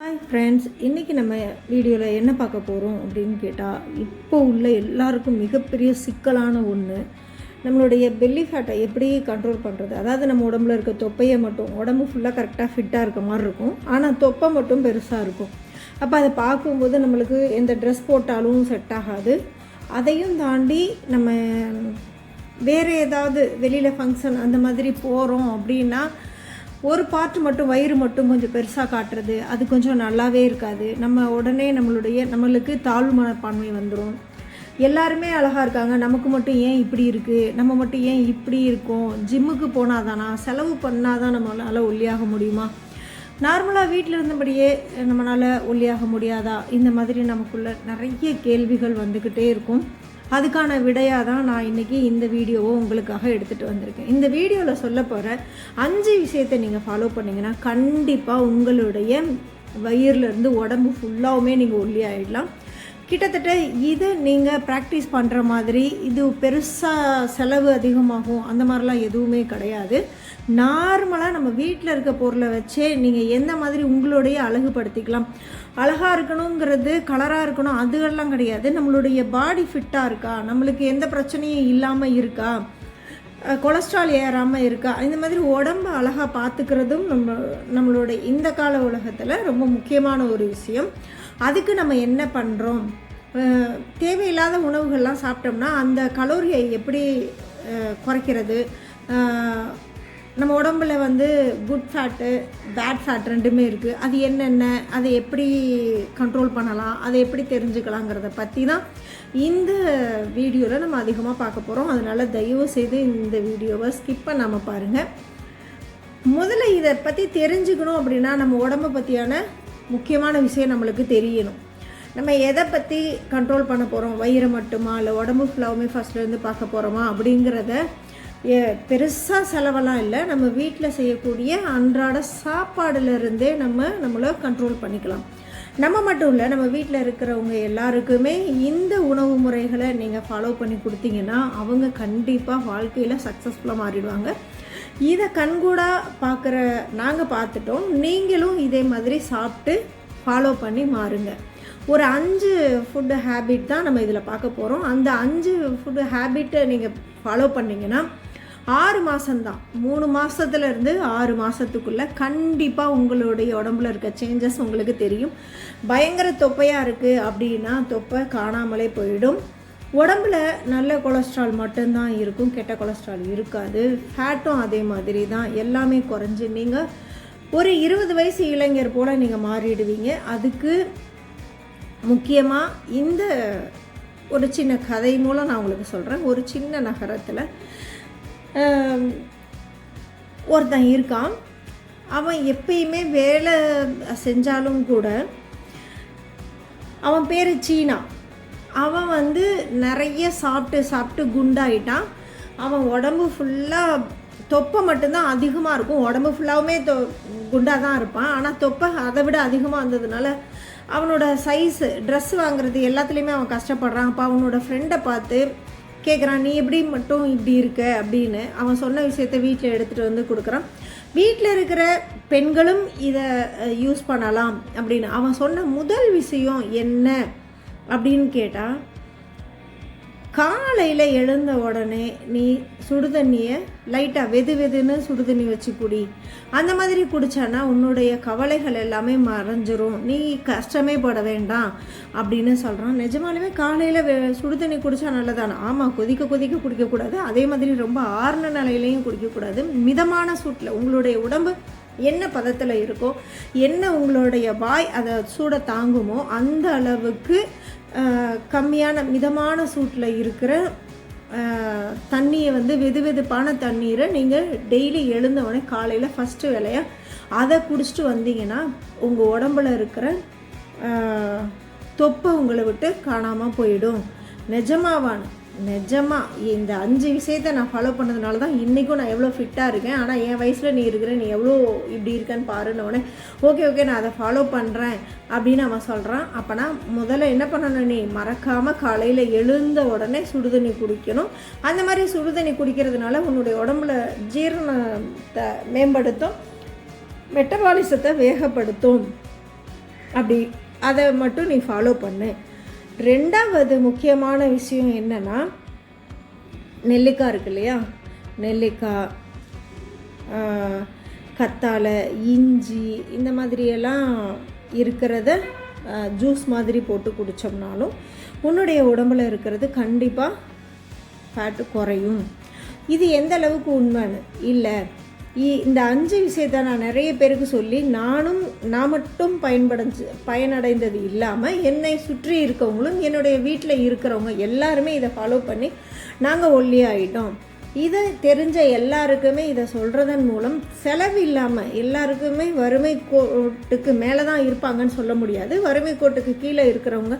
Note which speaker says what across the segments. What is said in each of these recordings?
Speaker 1: Hi friends இன்றைக்கி நம்ம வீடியோவில் என்ன பார்க்க போகிறோம் அப்படின்னு கேட்டால் இப்போ உள்ள எல்லாருக்கும் மிகப்பெரிய சிக்கலான ஒன்று நம்மளுடைய பெல்லி ஃபேட்டை எப்படி கண்ட்ரோல் பண்ணுறது அதாவது நம்ம உடம்புல இருக்க தொப்பையை மட்டும் உடம்பு ஃபுல்லாக கரெக்டாக ஃபிட்டாக இருக்க மாதிரி இருக்கும். ஆனால் தொப்பை மட்டும் பெருசாக இருக்கும். அப்போ அதை பார்க்கும்போது நம்மளுக்கு எந்த ட்ரெஸ் போட்டாலும் செட் ஆகாது. அதையும் தாண்டி நம்ம வேறு ஏதாவது வெளியில் ஃபங்க்ஷன் அந்த மாதிரி போகிறோம் அப்படின்னா ஒரு பார்ட் மட்டும் வயிறு மட்டும் கொஞ்சம் பெருசாக காட்டுறது அது கொஞ்சம் நல்லாவே இருக்காது. நம்ம உடனே நம்மளுடைய நம்மளுக்கு தாழ்வு மனப்பான்மை வந்துடும் எல்லாருமே அழகாக இருக்காங்க. நமக்கு மட்டும் ஏன் இப்படி இருக்குது நம்ம மட்டும் ஏன் இப்படி இருக்கோம்? ஜிம்முக்கு போனால் தானா செலவு பண்ணால் தான் நம்மளால் ஒல்லியாக முடியுமா? நார்மலாக வீட்டில் இருந்தபடியே நம்மளால் ஒல்லியாக முடியாதா? இந்த மாதிரி நமக்குள்ள நிறைய கேள்விகள் வந்துக்கிட்டே இருக்கும். அதுக்கான விடையாக தான் நான் இன்றைக்கி இந்த வீடியோவை உங்களுக்காக எடுத்துகிட்டு வந்திருக்கேன். இந்த வீடியோவில் சொல்ல போகிற அஞ்சு விஷயத்தை நீங்கள் ஃபாலோ பண்ணிங்கன்னா கண்டிப்பாக உங்களுடைய வயிறுலேருந்து உடம்பு ஃபுல்லாகவுமே நீங்கள் ஒல்லி ஆகிடலாம் கிட்டத்தட்ட இதை நீங்கள் ப்ராக்டிஸ் பண்ணுற மாதிரி இது பெருசாக செலவு அதிகமாகும் அந்த மாதிரிலாம் எதுவுமே கிடையாது. நார்மலாக நம்ம வீட்டில் இருக்க பொருளை வச்சே நீங்கள் எந்த மாதிரி உங்களுடைய அழகுபடுத்திக்கலாம். அழகாக இருக்கணுங்கிறது கலராக இருக்கணும் அதுகெல்லாம் கிடையாது. நம்மளுடைய பாடி ஃபிட்டாக இருக்கா? நம்மளுக்கு எந்த பிரச்சனையும் இல்லாமல் இருக்கா? கொலஸ்ட்ரால் ஏறாமல் இருக்கா? இந்த மாதிரி உடம்பு அழகாக பார்த்துக்கிறதும் நம்ம நம்மளோட இந்த கால உலகத்தில் ரொம்ப முக்கியமான ஒரு விஷயம். அதுக்கு நம்ம என்ன பண்ணுறோம் தேவையில்லாத உணவுகள்லாம் சாப்பிட்டோம்னா அந்த கலோரியை எப்படி குறைக்கிறது? நம்ம உடம்புல வந்து குட் ஃபேட்டு பேட் ஃபேட் ரெண்டுமே இருக்குது அது என்னென்ன அதை எப்படி கண்ட்ரோல் பண்ணலாம் அதை எப்படி தெரிஞ்சுக்கலாங்கிறத பற்றி தான் இந்த வீடியோவில் நம்ம அதிகமாக பார்க்க போகிறோம் அதனால் தயவு செய்து இந்த வீடியோவை ஸ்கிப் பண்ணாமல் பாருங்கள் முதல்ல இதை பற்றி தெரிஞ்சுக்கணும் அப்படின்னா நம்ம உடம்பை பற்றியான முக்கியமான விஷயம் நம்மளுக்கு தெரியணும். நம்ம எதை பற்றி கண்ட்ரோல் பண்ண போகிறோம் வயிறு மட்டுமா? இல்லை உடம்பு ஃபுல்லாகவுமே ஃபஸ்ட்லேருந்து பார்க்க போகிறோமா அப்படிங்கிறத பெருசாக செலவெல்லாம் இல்லை. நம்ம வீட்டில் செய்யக்கூடிய அன்றாட சாப்பாடுலேருந்தே நம்ம நம்மளை கண்ட்ரோல் பண்ணிக்கலாம். நம்ம மட்டும் இல்லை நம்ம வீட்டில் இருக்கிறவங்க எல்லாருக்குமே இந்த உணவு முறைகளை நீங்கள் ஃபாலோ பண்ணி கொடுத்தீங்கன்னா அவங்க கண்டிப்பாக வாழ்க்கையில் சக்ஸஸ்ஃபுல்லாக மாறிடுவாங்க. இதை கண்கூடாக பார்க்குற நாங்கள் பார்த்துட்டோம். நீங்களும் இதே மாதிரி சாப்பிட்டு ஃபாலோ பண்ணி மாறுங்க. ஒரு அஞ்சு ஃபுட்டு ஹேபிட் தான் நம்ம இதில் பார்க்க போகிறோம் அந்த அஞ்சு ஃபுட்டு ஹேபிட்டை நீங்கள் ஃபாலோ பண்ணிங்கன்னா ஆறு மாதம்தான் மூணு மாதத்துலேருந்து ஆறு மாதத்துக்குள்ளே கண்டிப்பாக உங்களுடைய உடம்புல இருக்க சேஞ்சஸ் உங்களுக்கு தெரியும். பயங்கர தொப்பையாக இருக்குது அப்படின்னா தொப்பை காணாமலே போயிடும். உடம்புல நல்ல கொலஸ்ட்ரால் மட்டும்தான் இருக்கும் கெட்ட கொலஸ்ட்ரால் இருக்காது. ஃபேட்டும் அதே மாதிரி தான் எல்லாமே குறைஞ்சி நீங்கள் ஒரு இருபது வயசு இளைஞர் போல் நீங்கள் மாறிடுவீங்க. அதுக்கு முக்கியமாக இந்த ஒரு சின்ன கதை மூலம் நான் உங்களுக்கு சொல்கிறேன் ஒரு சின்ன நகரத்தில் ஒருத்தன் இருக்கான். அவன் எப்பயுமே வேலை செஞ்சாலும் கூட அவன் பேர் சீனா. அவன் வந்து நிறைய சாப்பிட்டு சாப்பிட்டு குண்டாயிட்டான். அவன் உடம்பு ஃபுல்லாக தொப்பை மட்டும்தான் அதிகமாக இருக்கும். உடம்பு ஃபுல்லாகவுமே தொ குண்டாக தான் இருப்பான். ஆனால் தொப்பை அதை விட அதிகமாக இருந்ததுனால அவனோட சைஸு ட்ரெஸ் வாங்குறது எல்லாத்துலேயுமே அவன் கஷ்டப்படுறான். அப்போ அவனோட ஃப்ரெண்டை பார்த்து கேட்குறான் நீ எப்படி மட்டும் இப்படி இருக்க? அப்படின்னு அவன் சொன்ன விஷயத்த வீட்டில் எடுத்துகிட்டு வந்து கொடுக்குறான். வீட்டில் இருக்கிற பெண்களும் இதை யூஸ் பண்ணலாம் அப்படின்னு. அவன் சொன்ன முதல் விஷயம் என்ன அப்படின்னு கேட்டால் காலையில் எழுந்த உடனே நீ சுடுதண்ணியை லைட்டாக வெது வெதுன்னு சுடுதண்ணி வச்சு குடி. அந்த மாதிரி குடித்தானா உன்னுடைய கவலைகள் எல்லாமே மறைஞ்சிரும். நீ கஷ்டமே பட வேண்டாம் அப்படின்னு சொல்கிறான் நிஜமாலுமே காலையில் வெ சுடுதண்ணி குடித்தா நல்லதானே? ஆமாம் கொதிக்க கொதிக்க குடிக்கக்கூடாது. அதே மாதிரி ரொம்ப ஆறுன நிலையிலையும் குடிக்கக்கூடாது. மிதமான சூட்டில் உங்களுடைய உடம்பு என்ன பதத்தில் இருக்கோ என்ன உங்களுடைய வாய் அதை சூட தாங்குமோ அந்த அளவுக்கு கம்மியான மிதமான சூட்டில் இருக்கிற தண்ணியை வந்து வெது வெதுப்பான தண்ணீரை நீங்கள் டெய்லி எழுந்தவொடனே காலையில் ஃபஸ்ட்டு வேலையாக அதை குடிச்சிட்டு வந்தீங்கன்னா உங்கள் உடம்புல இருக்கிற தொப்பை உங்களை விட்டு காணாமல் போயிடும். நிஜமாவான நிஜமாக இந்த அஞ்சு விஷயத்த நான் ஃபாலோ பண்ணதுனால தான் இன்றைக்கும் நான் எவ்வளோ ஃபிட்டாக இருக்கேன். ஆனால் என் வயசில் நீ இருக்கிற நீ எவ்வளோ இப்படி இருக்கேன்னு பாருன்னொடனே ஓகே ஓகே நான் அதை ஃபாலோ பண்ணுறேன் அப்படின்னு அவன் சொல்கிறான் அப்போனா முதல்ல என்ன பண்ணணும் நீ? மறக்காமல் காலையில் எழுந்த உடனே சுடுதண்ணி குடிக்கணும். அந்த மாதிரி சுடுதண்ணி குடிக்கிறதுனால உன்னுடைய உடம்புல ஜீரணத்தை மேம்படுத்தும் மெட்டபாலிசத்தை வேகப்படுத்தும். அப்படி அதை மட்டும் நீ ஃபாலோ பண்ணு. ரெண்டாவது முக்கியமான விஷயம் என்னென்னா நெல்லிக்காய் இருக்கு இல்லையா? நெல்லிக்காய் கத்தாழை இஞ்சி இந்த மாதிரியெல்லாம் இருக்கிறத ஜூஸ் மாதிரி போட்டு குடித்தோம்னாலும் உன்னுடைய உடம்புல இருக்கிறது கண்டிப்பாக ஃபேட்டு குறையும். இது எந்த அளவுக்கு உண்மைன்னு? இல்லை. இந்த அஞ்சு விஷயத்தை நான் நிறைய பேருக்கு சொல்லி நானும் நான் மட்டும் பயன்படைஞ்சு பயனடைந்தது இல்லாமல் என்னை சுற்றி இருக்கவங்களும் என்னுடைய வீட்டில் இருக்கிறவங்க எல்லாருமே இதை ஃபாலோ பண்ணி நாங்கள் ஒல்லியாயிட்டோம் இதை தெரிஞ்ச எல்லாருக்குமே இதை சொல்கிறதன் மூலம் செலவு இல்லாமல் எல்லாருக்குமே வறுமை கோட்டுக்கு மேலே தான் இருப்பாங்கன்னு சொல்ல முடியாது. வறுமை கோட்டுக்கு கீழே இருக்கிறவங்க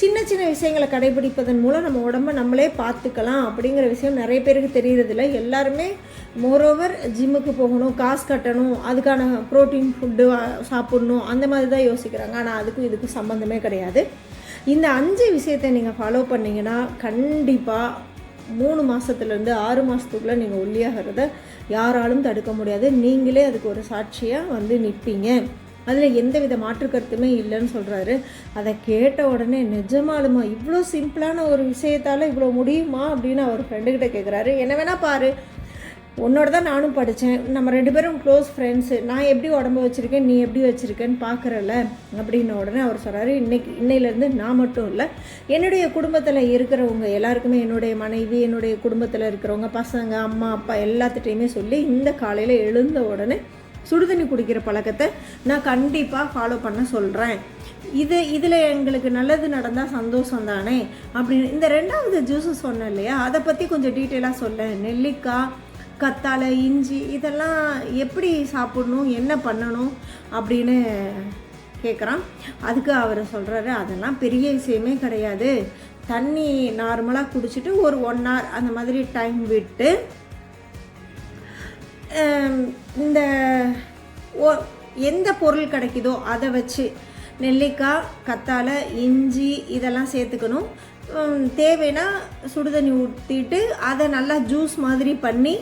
Speaker 1: சின்ன சின்ன விஷயங்களை கடைபிடிப்பதன் மூலம் நம்ம உடம்ப நம்மளே பார்த்துக்கலாம் அப்படிங்கிற விஷயம் நிறைய பேருக்கு தெரியறதில்ல. எல்லாருமே மோரோவர் ஜிம்முக்கு போகணும் காசு கட்டணும் அதுக்கான ப்ரோட்டீன் ஃபுட்டு சாப்பிடணும் அந்த மாதிரி தான் யோசிக்கிறாங்க. ஆனால் அதுக்கும் இதுக்கும் சம்மந்தமே கிடையாது. இந்த அஞ்சு விஷயத்தை நீங்கள் ஃபாலோ பண்ணீங்கன்னா கண்டிப்பாக மூணு மாதத்துலேருந்து ஆறு மாதத்துக்குள்ளே நீங்கள் ஒல்லியாகிறத யாராலும் தடுக்க முடியாது. நீங்களே அதுக்கு ஒரு சாட்சியாக வந்து நிற்பீங்க அதில் எந்த வித மாற்று கருத்துமே இல்லைன்னு சொல்கிறாரு அதை கேட்ட உடனே நிஜமாலுமா இவ்வளோ சிம்பிளான ஒரு விஷயத்தால் இவ்வளோ முடியுமா? அப்படின்னு அவர் ஃப்ரெண்டுக்கிட்ட கேட்குறாரு என்ன வேணால் பாரு. உன்னோட தான் நானும் படித்தேன் நம்ம ரெண்டு பேரும் க்ளோஸ் ஃப்ரெண்ட்ஸு நான் எப்படி உடம்பு வச்சுருக்கேன் நீ எப்படி வச்சுருக்கேன்னு பார்க்குறல அப்படின்ன உடனே அவர் சொல்கிறாரு இன்னைக்கு இன்னையிலேருந்து நான் மட்டும் இல்லை என்னுடைய குடும்பத்தில் இருக்கிறவங்க எல்லாருக்குமே என்னுடைய மனைவி என்னுடைய குடும்பத்தில் இருக்கிறவங்க பசங்க அம்மா அப்பா எல்லாத்துட்டையுமே சொல்லி இந்த காலையில் எழுந்த உடனே சுடுதண்ணி குடிக்கிற பழக்கத்தை நான் கண்டிப்பாக ஃபாலோ பண்ண சொல்கிறேன் இது இதில் எங்களுக்கு நல்லது நடந்தால் சந்தோஷம் தானே? அப்படின்னு இந்த ரெண்டாவது ஜூஸும் சொன்னேன் இல்லையா? அதை பற்றி கொஞ்சம் டீட்டெயிலாக சொல்ல. நெல்லிக்காய் கத்தாழை இஞ்சி இதெல்லாம் எப்படி சாப்பிடணும் என்ன பண்ணணும் அப்படின்னு கேட்குறான் அதுக்கு அவர் சொல்கிறாரு அதெல்லாம் பெரிய விஷயமே கிடையாது. தண்ணி நார்மலாக குடிச்சிட்டு ஒரு ஒன் ஹவர் அந்த மாதிரி டைம் விட்டு இந்த ஓ எந்த பொருள் கிடைக்குதோ அதை வச்சு நெல்லிக்காய் கத்தாழை இஞ்சி இதெல்லாம் சேர்த்துக்கணும். தேவைன்னா சுடுதண்ணி ஊற்றிட்டு அதை நல்லா ஜூஸ் மாதிரி பண்ணி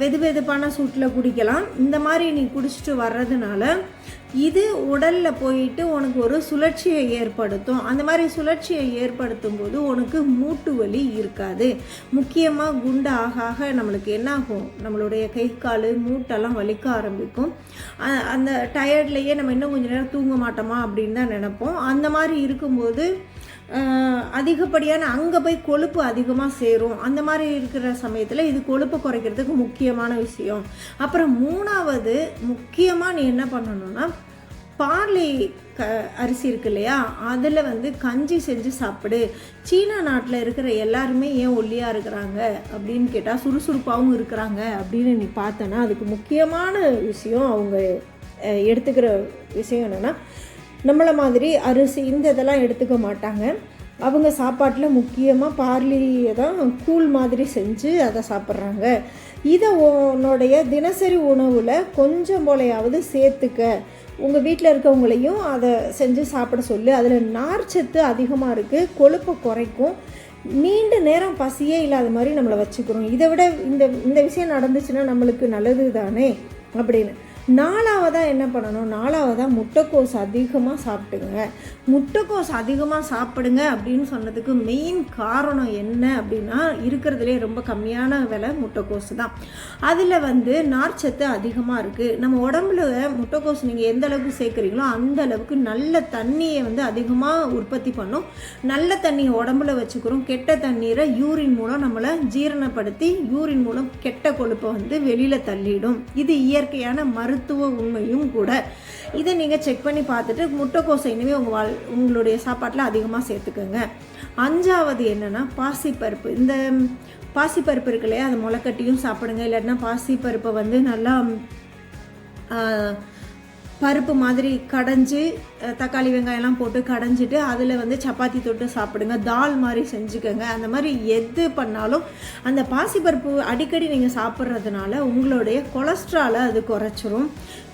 Speaker 1: வெது வெதுப்பான சூட்டில் குடிக்கலாம். இந்த மாதிரி நீ குடிச்சிட்டு வர்றதுனால இது உடலில் போயிட்டு உனக்கு ஒரு சுழற்சியை ஏற்படுத்தும். அந்த மாதிரி சுழற்சியை ஏற்படுத்தும் போது உனக்கு மூட்டு வலி இருக்காது. முக்கியமாக குண்டு ஆக ஆக நம்மளுக்கு என்ன ஆகும் நம்மளுடைய கை கால் மூட்டெல்லாம் வலிக்க ஆரம்பிக்கும். அந்த டயர்ட்லேயே நம்ம இன்னும் கொஞ்சம் நேரம் தூங்க மாட்டோமா அப்படின்னு தான் நினைப்போம். அந்த மாதிரி இருக்கும்போது அதிகப்படியான அங்கே போய் கொழுப்பு அதிகமாக சேரும். அந்த மாதிரி இருக்கிற சமயத்தில் இது கொழுப்பை குறைக்கிறதுக்கு முக்கியமான விஷயம். அப்புறம் மூணாவது முக்கியமாக நீ என்ன பண்ணணும்னா பார்லி க அரிசி இருக்கு இல்லையா? அதில் வந்து கஞ்சி செஞ்சு சாப்பிடு. சீனா நாட்டில் இருக்கிற எல்லாருமே ஏன் ஒல்லியாக இருக்கிறாங்க அப்படின்னு கேட்டால் சுறுசுறுப்பாகவும் இருக்கிறாங்க அப்படின்னு நீ பார்த்தனா அதுக்கு முக்கியமான விஷயம் அவங்க எடுத்துக்கிற விஷயம் என்னென்னா நம்மளை மாதிரி அரிசி இந்த இதெல்லாம் எடுத்துக்க மாட்டாங்க. அவங்க சாப்பாட்டில் முக்கியமாக பார்லியை தான் கூழ் மாதிரி செஞ்சு அதை சாப்பிட்றாங்க. இதை உன்னுடைய தினசரி உணவில் கொஞ்சம் போலையாவது சேர்த்துக்க. உங்கள் வீட்டில் இருக்கவங்களையும் அதை செஞ்சு சாப்பிட சொல்லு. அதில் நார்ச்சத்து அதிகமாக இருக்குது கொழுப்பை குறைக்கும். நீண்ட நேரம் பசியே இல்லாத மாதிரி நம்மளை வச்சுக்கிறோம். இதை விட இந்த இந்த விஷயம் நடந்துச்சுன்னா நம்மளுக்கு நல்லது தானே அப்படின்னு. நாலாவதாக என்ன பண்ணணும்? நாலாவதாக முட்டைக்கோஸ் அதிகமாக சாப்பிட்டுங்க முட்டைக்கோஸ் அதிகமாக சாப்பிடுங்க அப்படின்னு சொன்னதுக்கு மெயின் காரணம் என்ன அப்படின்னா இருக்கிறதுலே ரொம்ப கம்மியான விலை முட்டைக்கோஸ் தான். அதில் வந்து நார்ச்சத்து அதிகமாக இருக்குது நம்ம உடம்புல முட்டைக்கோஸ் நீங்கள் எந்த அளவுக்கு சேர்க்குறீங்களோ அந்த அளவுக்கு நல்ல தண்ணியை வந்து அதிகமாக உற்பத்தி பண்ணும். நல்ல தண்ணியை உடம்புல வச்சுக்கிறோம். கெட்ட தண்ணீரை யூரின் மூலம் நம்மளை ஜீரணப்படுத்தி யூரின் மூலம் கெட்ட கொழுப்பை வந்து வெளியில் தள்ளிடும். இது இயற்கையான மருத்துவ உண்மையும் கூட. இதை நீங்கள் செக் பண்ணி பார்த்துட்டு முட்டைக்கோசை இனிமேல் உங்கள் வாழ் உங்களுடைய சாப்பாட்டில் அதிகமாக சேர்த்துக்கோங்க. அஞ்சாவது என்னென்னா பாசிப்பருப்பு. இந்த பாசிப்பருப்பு இருக்கு இல்லையா அது முளைக்கட்டியும் சாப்பிடுங்க. இல்லாட்டினா பாசிப்பருப்பை வந்து நல்லா பருப்பு மாதிரி கடைஞ்சி தக்காளி வெங்காயம்லாம் போட்டு கடைஞ்சிட்டு அதில் வந்து சப்பாத்தி தொட்டு சாப்பிடுங்க தால் மாதிரி செஞ்சுக்கோங்க. அந்த மாதிரி எது பண்ணாலும் அந்த பாசிப்பருப்பு அடிக்கடி நீங்கள் சாப்பிட்றதுனால உங்களுடைய கொலஸ்ட்ராலை அது குறைச்சிரும்.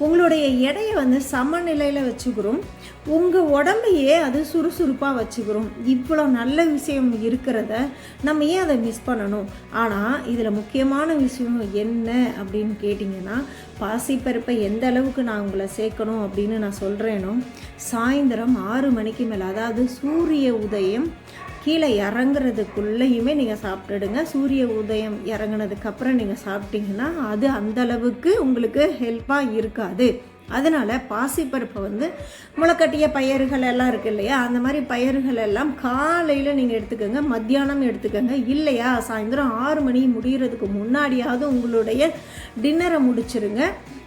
Speaker 1: உங்களுடைய எடையை வந்து சமநிலையில் வச்சுக்கிறோம். உங்கள் உடம்பையே அது சுறுசுறுப்பாக வச்சுக்கிறோம் இவ்வளோ நல்ல விஷயம் இருக்கிறத நம்ம ஏன் அதை மிஸ் பண்ணணும்? ஆனால் இதில் முக்கியமான விஷயம் என்ன அப்படின்னு கேட்டிங்கன்னா பாசிப்பருப்பை எந்த அளவுக்கு நான் உங்களை சேர்க்கணும் அப்படின்னு நான் சொல்கிறேனோ சாயந்தரம் ஆறு மணிக்கு மேலே அதாவது சூரிய உதயம் கீழே இறங்குறதுக்குள்ளேயுமே நீங்கள் சாப்பிட்டுடுங்க. சூரிய உதயம் இறங்குனதுக்கப்புறம் நீங்கள் சாப்பிட்டீங்கன்னா அது அந்த அளவுக்கு உங்களுக்கு ஹெல்ப்பாக இருக்காது. அதனால் பாசிப்பருப்பை வந்து முளைக்கட்டிய பயிர்கள் எல்லாம் இருக்கு இல்லையா? அந்த மாதிரி பயிர்கள் எல்லாம் காலையில் நீங்கள் எடுத்துக்கோங்க மத்தியானம் எடுத்துக்கோங்க. இல்லையா? சாயந்தரம் ஆறு மணி முடிகிறதுக்கு முன்னாடியாவது உங்களுடைய டின்னரை முடிச்சிருங்க.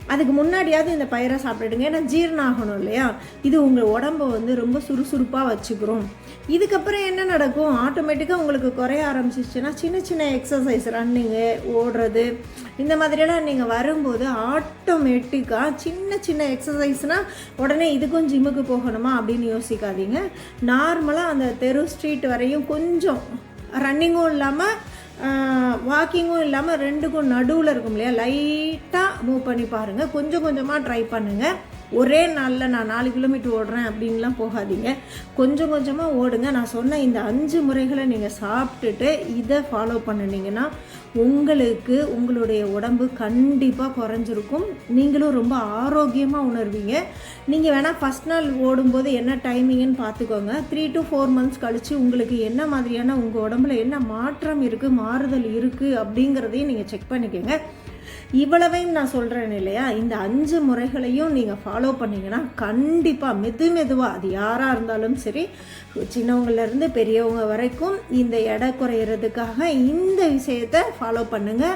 Speaker 1: அதுக்கு முன்னாடியாவது இந்த பயிரை சாப்பிட்டுடுங்க. ஏன்னா ஜீரணம் ஆகணும் இல்லையா? இது உங்கள் உடம்பை வந்து ரொம்ப சுறுசுறுப்பாக வச்சுக்கிறோம் இதுக்கப்புறம் என்ன நடக்கும்? ஆட்டோமேட்டிக்காக உங்களுக்கு குறைய ஆரம்பிச்சிச்சுன்னா சின்ன சின்ன எக்ஸசைஸ் ரன்னிங்கு ஓடுறது இந்த மாதிரியெல்லாம் நீங்கள் வரும்போது ஆட்டோமேட்டிக்காக சின்ன சின்ன எக்ஸசைஸ்னால் உடனே இதுக்கும் ஜிம்முக்கு போகணுமா அப்படின்னு யோசிக்காதீங்க. நார்மலாக அந்த தெரு ஸ்ட்ரீட் வரையும் கொஞ்சம் ரன்னிங்கும் இல்லாமல் வாக்கிங்கும் இல்லாமல் ரெண்டுக்கும் நடுவில் இருக்கும் இல்லையா? லைட்டாக மூவ் பண்ணி பாருங்கள் கொஞ்சம் கொஞ்சமாக ட்ரை பண்ணுங்கள் ஒரே நாளில் நான் நாலு கிலோமீட்டர் ஓடுறேன் அப்படின்லாம் போகாதீங்க. கொஞ்சம் கொஞ்சமாக ஓடுங்க. நான் சொன்ன இந்த அஞ்சு முறைகளை நீங்கள் சாப்பிட்டுட்டு இதை ஃபாலோ பண்ணினீங்கன்னா உங்களுக்கு உங்களுடைய உடம்பு கண்டிப்பாக குறைஞ்சிருக்கும். நீங்களும் ரொம்ப ஆரோக்கியமாக உணர்வீங்க. நீங்கள் வேணால் ஃபஸ்ட் நாள் ஓடும்போது என்ன டைமிங்னு பார்த்துக்கோங்க. த்ரீ டு ஃபோர் மந்த்ஸ் கழித்து உங்களுக்கு என்ன மாதிரியான உங்கள் உடம்புல என்ன மாற்றம் இருக்குது மாறுதல் இருக்குது அப்படிங்கிறதையும் நீங்கள் செக் பண்ணிக்கோங்க. இவ்வளவையும் நான் சொல்கிறேன் இல்லையா? இந்த அஞ்சு முறைகளையும் நீங்கள் ஃபாலோ பண்ணிங்கன்னா கண்டிப்பாக மெது மெதுவாக அது யாராக இருந்தாலும் சரி சின்னவங்கள்லேருந்து பெரியவங்க வரைக்கும் இந்த எடை குறையிறதுக்காக இந்த விஷயத்தை ஃபாலோ பண்ணுங்கள்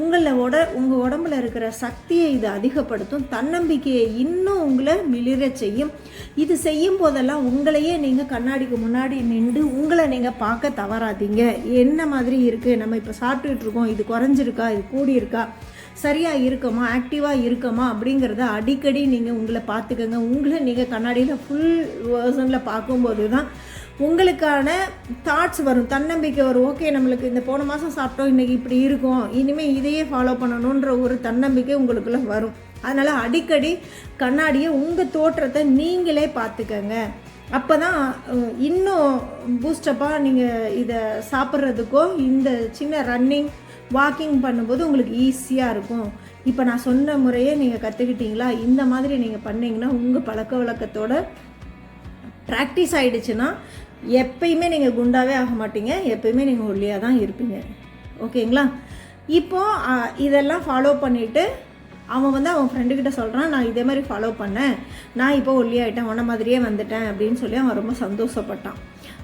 Speaker 1: உங்களில் உட உங்கள் உடம்புல இருக்கிற சக்தியை இது அதிகப்படுத்தும். தன்னம்பிக்கையை இன்னும் உங்களை மிளிர செய்யும். இது செய்யும் போதெல்லாம் உங்களையே நீங்கள் கண்ணாடிக்கு முன்னாடி நின்று உங்களை நீங்கள் பார்க்க தவறாதீங்க. என்ன மாதிரி இருக்குது நம்ம இப்போ சாப்பிட்டுட்டு இருக்கோம். இது குறைஞ்சிருக்கா? இது கூடியிருக்கா? சரியாக இருக்கமா ஆக்டிவாக இருக்கமா அப்படிங்கிறத அடிக்கடி நீங்கள் உங்களை பார்த்துக்கோங்க. உங்களை நீங்கள் கண்ணாடியில் ஃபுல் வேர்ஷனில் பார்க்கும்போது தான் உங்களுக்கான தாட்ஸ் வரும் தன்னம்பிக்கை வரும். ஓகே நம்மளுக்கு இந்த போன மாதம் சாப்பிட்டோம் இன்றைக்கி இப்படி இருக்கும். இனிமேல் இதையே ஃபாலோ பண்ணணுன்ற ஒரு தன்னம்பிக்கை உங்களுக்குள்ள வரும். அதனால் அடிக்கடி கண்ணாடியை உங்கள் தோற்றத்தை நீங்களே பார்த்துக்கங்க. அப்போ தான் இன்னும் பூஸ்டப்பாக நீங்கள் இதை சாப்பிட்றதுக்கோ இந்த சின்ன ரன்னிங் வாக்கிங் பண்ணும்போது உங்களுக்கு ஈஸியாக இருக்கும். இப்போ நான் சொன்ன முறையே நீங்கள் கற்றுக்கிட்டீங்களா இந்த மாதிரி நீங்கள் பண்ணிங்கன்னா உங்கள் பழக்க வழக்கத்தோட ப்ராக்டிஸ் ஆகிடுச்சுன்னா எப்பயுமே நீங்கள் குண்டாவே ஆக மாட்டீங்க. எப்பயுமே நீங்கள் ஒல்லியாக தான் இருப்பீங்க. ஓகேங்களா? இப்போது இதெல்லாம் ஃபாலோ பண்ணிவிட்டு அவன் வந்து அவன் ஃப்ரெண்டுக்கிட்ட சொல்கிறான் நான் இதே மாதிரி ஃபாலோ பண்ணேன். நான் இப்போ ஒல்லியாயிட்டேன். உன மாதிரியே வந்துட்டேன். அப்படின்னு சொல்லி அவன் ரொம்ப சந்தோஷப்பட்டான்.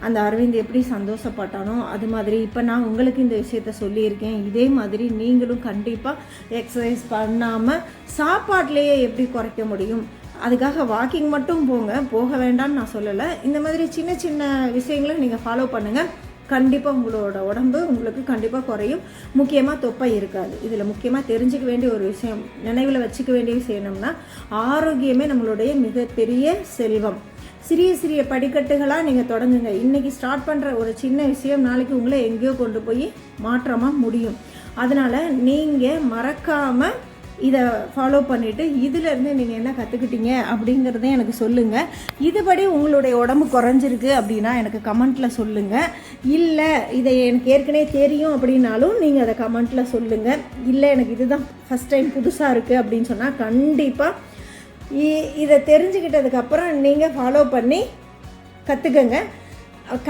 Speaker 1: அந்த அரவிந்த் எப்படி சந்தோஷப்பட்டானோ அது மாதிரி இப்போ நான் உங்களுக்கு இந்த விஷயத்த சொல்லியிருக்கேன். இதே மாதிரி நீங்களும் கண்டிப்பாக எக்ஸசைஸ் பண்ணாமல் சாப்பாட்லேயே எப்படி குறைக்க முடியும்? அதுக்காக வாக்கிங் மட்டும் போங்க. போக வேண்டாம்னு நான் சொல்லலை. இந்த மாதிரி சின்ன சின்ன விஷயங்களை நீங்கள் ஃபாலோ பண்ணுங்கள் கண்டிப்பாக உங்களோட உடம்பு உங்களுக்கு கண்டிப்பாக குறையும். முக்கியமாக தொப்பை இருக்காது. இதில் முக்கியமாக தெரிஞ்சுக்க வேண்டிய ஒரு விஷயம் நினைவில் வச்சுக்க வேண்டிய விஷயம் என்னம்னா ஆரோக்கியமே நம்மளுடைய மிகப்பெரிய செல்வம். சிறிய சிறிய படிக்கட்டுகளாக நீங்கள் தொடங்குங்க. இன்றைக்கி ஸ்டார்ட் பண்ணுற ஒரு சின்ன விஷயம் நாளைக்கு உங்களை எங்கேயோ கொண்டு போய் மாற்றமாக முடியும். அதனால் நீங்கள் மறக்காமல் இதை ஃபாலோ பண்ணிவிட்டு இதிலேருந்து நீங்கள் என்ன கற்றுக்கிட்டீங்க அப்படிங்கிறத எனக்கு சொல்லுங்கள் இதுபடி உங்களுடைய உடம்பு குறைஞ்சிருக்கு அப்படின்னா எனக்கு கமெண்ட்டில் சொல்லுங்கள் இல்லை இதை எனக்கு ஏற்கனவே தெரியும் அப்படின்னாலும் நீங்கள் அதை கமெண்ட்டில் சொல்லுங்கள் இல்லை எனக்கு இதுதான் ஃபஸ்ட் டைம் புதுசாக இருக்குது அப்படின்னு சொன்னால் கண்டிப்பாக இதை தெரிஞ்சுக்கிட்டதுக்கப்புறம் நீங்கள் ஃபாலோ பண்ணி கற்றுக்கங்க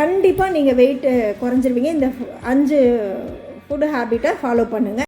Speaker 1: கண்டிப்பாக நீங்கள் வெயிட்டு குறைஞ்சிருவீங்க. இந்த அஞ்சு ஃபுட் ஹேபிட்டை ஃபாலோ பண்ணுங்கள்